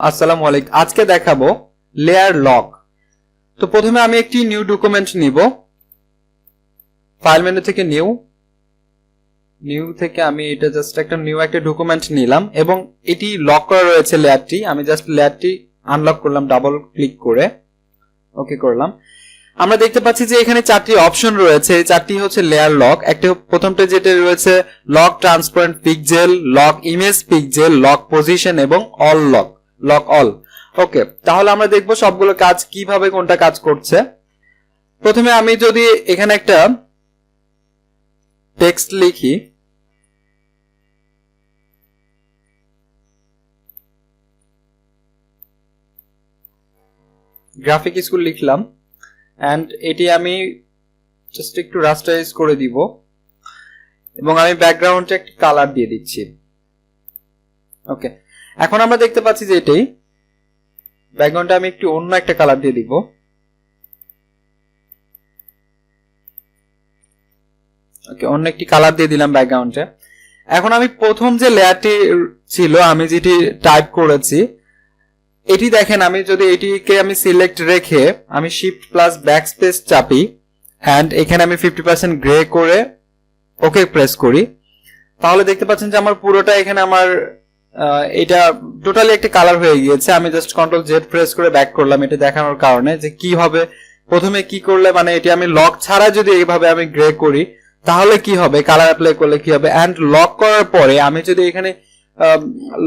আসসালামু আলাইকুম। আজকে দেখাবো লেয়ার লক তো প্রথমে আমি একটি নিউ ডকুমেন্ট নিব। ফাইল মেনু থেকে নিউ নিউ থেকে আমি এটা জাস্ট একটা নিউ একটা ডকুমেন্ট নিলাম এবং এটি লক করা রয়েছে লেয়ারটি আমি জাস্ট লেয়ারটি আনলক করলাম ডাবল ক্লিক করে। ওকে করলাম। আমরা দেখতে পাচ্ছি যে এখানে চারটি অপশন রয়েছে। চারটি হচ্ছে লেয়ার লক একটা প্রথমটা যেটা রয়েছে lock transparent pixel lock image pixel lock position এবং all lock lock all. Okay, তাহলে আমরা দেখব সবগুলো কাজ কীভাবে কোনটা কাজ করছে। প্রথমে আমি যদি এখানে একটা টেক্সট লিখি। গ্রাফিক স্কুল লিখলাম। অ্যান্ড এটি আমি জাস্ট একটু রাস্টারাইজ করে দিব। এবং আমি ব্যাকগ্রাউন্ডে একটি কালার দিয়ে দিচ্ছি। ওকে এখন আমরা দেখতে পাচ্ছি যে এটাই ব্যাকগ্রাউন্ডে আমি একটু অন্য একটা কালার দিয়ে দিব। ওকে, অন্য একটি কালার দিয়ে দিলাম ব্যাকগ্রাউন্ডে। এখন আমি প্রথম যে লেয়ারটি ছিল, আমি যেটি টাইপ করেছি, এটি দেখেন, আমি যদি এটিকে আমি সিলেক্ট রেখে আমি শিফট প্লাস ব্যাক স্পেস চাপি, অ্যান্ড এখানে আমি ফিফটি পার্সেন্ট গ্রে করে ওকে প্রেস করি, তাহলে দেখতে পাচ্ছেন যে আমার পুরোটা এখানে আমার এটা টোটালি একটা কালার হয়ে গিয়েছে। আমি জাস্ট কন্ট্রোল জেড প্রেস করে ব্যাক করলাম এটা দেখানোর কারণে যে কি হবে, প্রথমে কি করলে মানে এটি আমি লক ছাড়া যদি এইভাবে আমি গ্রে করি, তাহলে কি হবে? কালার অ্যাপ্লাই করলে কি হবে? অ্যান্ড লক করার পরে আমি যদি এখানে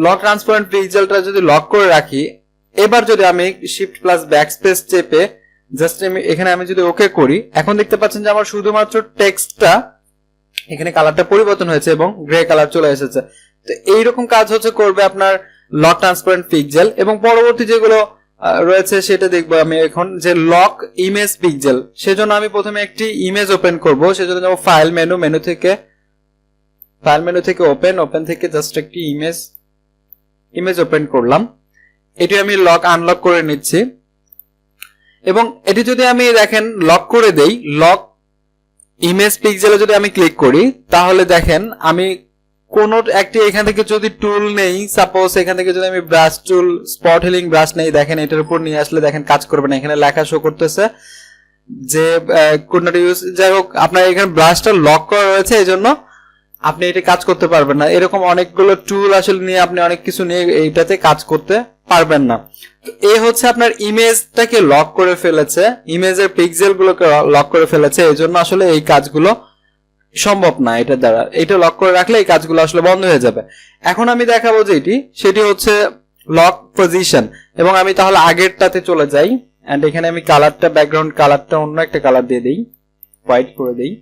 লক ট্রান্সপারেন্ট পিক্সেলটা যদি লক করে রাখি, এবার যদি আমি শিফট প্লাস ব্যাক স্পেস চেপে জাস্ট আমি এখানে আমি যদি ওকে করি, এখন দেখতে পাচ্ছেন যে আমার শুধুমাত্র টেক্সটটা এখানে কালারটা পরিবর্তন হয়েছে এবং গ্রে কালার চলে এসেছে। তো এইরকম কাজ হচ্ছে, করবে আপনার লক ট্রান্সপারেন্ট পিকজেল এবং পরবর্তী যেগুলো রয়েছে সেটা দেখব আমি এখন, যে লক ইমেজ পিকজেল সেজন্য আমি প্রথমে একটি ইমেজ ওপেন করব, সেজন্য যাব ফাইল মেনু মেনু থেকে ফাইল মেনু থেকে ওপেন ওপেন থেকে জাস্ট একটি ইমেজ ইমেজ ওপেন করলাম। এটি আমি লক আনলক করে নিচ্ছি। এবং এটি যদি আমি দেখেন লক করে দেই লক ইমেজ পিক্সেলে যদি আমি ক্লিক করি, তাহলে দেখেন আমি কোন একটি এখান থেকে যদি টুল নেই সাপোজ এখান থেকে যদি আমি brush tool spot healing brush নেই, দেখেন এটার উপর নিয়ে আসলে দেখেন কাজ করবে না। এখানে লেখা শো করতেছে যে কোন ইউজ যাই হোক, আপনার এখানে ব্রাশটা লক করা রয়েছে এই জন্য আপনি এটা কাজ করতে পারবেন না। এরকম অনেকগুলো টুল আসলে নিয়ে আপনি অনেক কিছু নিয়ে এইটাতে কাজ করতে পারবেন না। এই হচ্ছে আপনার ইমেজটাকে লক করে ফেলেছে ইমেজের পিক্সেল গুলোকে লক করে ফেলেছে এই জন্য আসলে এই কাজগুলো সম্ভব না, এটা দ্বারা। এটা লক করে রাখলে এই কাজগুলো আসলে বন্ধ হয়ে যাবে। এখন আমি দেখাবো যে এটি সেটি হচ্ছে লক পজিশন এবং আমি তাহলে আগেরটাতে চলে যাই এন্ড এখানে আমি কালারটা ব্যাকগ্রাউন্ড কালারটা অন্য একটা কালার দিয়ে দিই হোয়াইট করে দিই।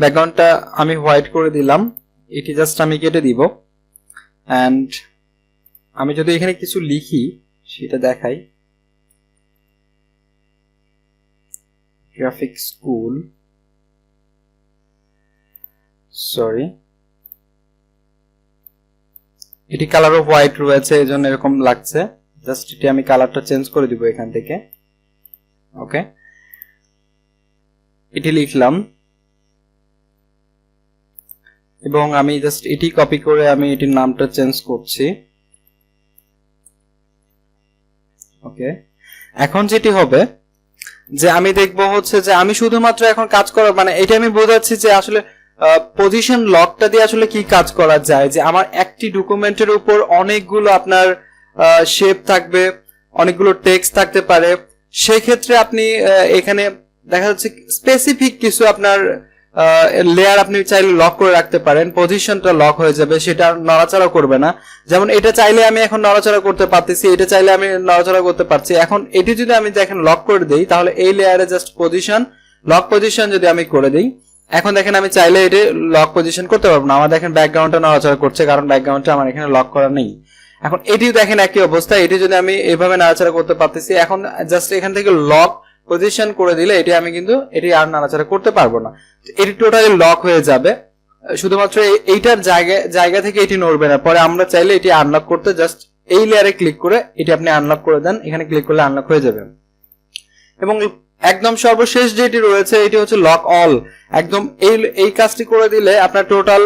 ব্যাকগ্রাউন্ডটা আমি হোয়াইট করে দিলাম, এটি জাস্ট আমি কেটে দিব। অ্যান্ড আমি যদি এখানে কিছু লিখি, সেটা দেখাই। গ্রাফিক স্কুল সরি এটি কালারও হোয়াইট রয়েছে এই জন্য এরকম লাগছে। জাস্ট এটি আমি কালারটা চেঞ্জ করে দিব এখান থেকে। ওকে এটি লিখলাম। এবং আমি জাস্ট এটি কপি করে আমি এটির নামটা চেঞ্জ করছি। ওকে এখন যেটি হবে, যে আমি দেখব হচ্ছে যে আমি শুধুমাত্র এখন কাজ করা মানে এটা আমি বোঝাচ্ছি যে আসলে পজিশন লকটা দিয়ে আসলে কি কাজ করা যায়? যে আমার একটি ডকুমেন্টের উপর অনেকগুলো আপনার শেপ থাকবে, অনেকগুলো টেক্সট থাকতে পারে। সেক্ষেত্রে আপনি এখানে দেখা যাচ্ছে স্পেসিফিক কিছু আপনার লেয়ার আপনি চাইলে লক করে রাখতে পারেন। পজিশনটা লক হয়ে যাবে, সেটা নড়াচড়া করবে না। যেমন এটা চাইলে আমি এখন নড়াচড়া করতে পারতেছি, এটা চাইলে আমি নড়াচড়া করতে পারছি। এখন এটি যদি আমি দেখেন লক করে দেই, তাহলে এই লেয়ারে জাস্ট পজিশন লক পজিশন যদি আমি করে দেই এখন দেখেন আমি চাইলে এটি লক পজিশন করতে পারব না। আমার দেখেন ব্যাকগ্রাউন্ডটা নড়াচড়া করছে, কারণ ব্যাকগ্রাউন্ডটা আমার এখানে লক করা নেই। এখন এটিও দেখেন একই অবস্থা। এটি যদি আমি এভাবে নাড়াচাড়া করতে পারতেছি, এখন জাস্ট এখান থেকে লক পজিশন করে দিলে এটি আমি কিন্তু এটি আর নাড়াচাড়া করতে পারব না। এটি টোটালি লক হয়ে যাবে। শুধুমাত্র এইটার জায়গা জায়গা থেকে এটি নড়বে না। পরে আমরা চাইলে এটি আনলক করতে জাস্ট এই লেয়ারে ক্লিক করে এটি আপনি আনলক করে দেন। এখানে ক্লিক করলে আনলক হয়ে যাবে। এবং একদম সর্বশেষ যেটি রয়েছে, এটি হচ্ছে লক অল একদম এই এই কাজটি করে দিলে আপনার টোটাল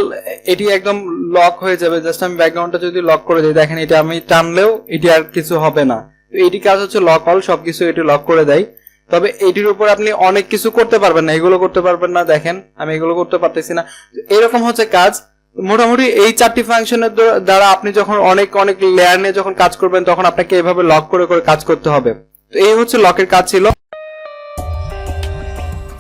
এটি একদম লক হয়ে যাবে। জাস্ট আমি ব্যাকগ্রাউন্ডটা যদি লক করে দিই, দেখেন এটা আমি টানলেও এটি আর কিছু হবে না। এটি কাজ হচ্ছে লক অল সবকিছু এটি লক করে দেয়। তবে এটির উপর আপনি অনেক কিছু করতে পারবেন না, এগুলো করতে পারবেন না, দেখেন, আমি এগুলো করতে পারতেছি না। এরকম হচ্ছে কাজ। মোটামুটি এই চারটি ফাংশনের দ্বারা আপনি যখন অনেক অনেক লেয়ার নিয়ে যখন কাজ করবেন, তখন আপনাকে এভাবে লক করে করে কাজ করতে হবে। তো এই হচ্ছে লকের কাজ ছিল।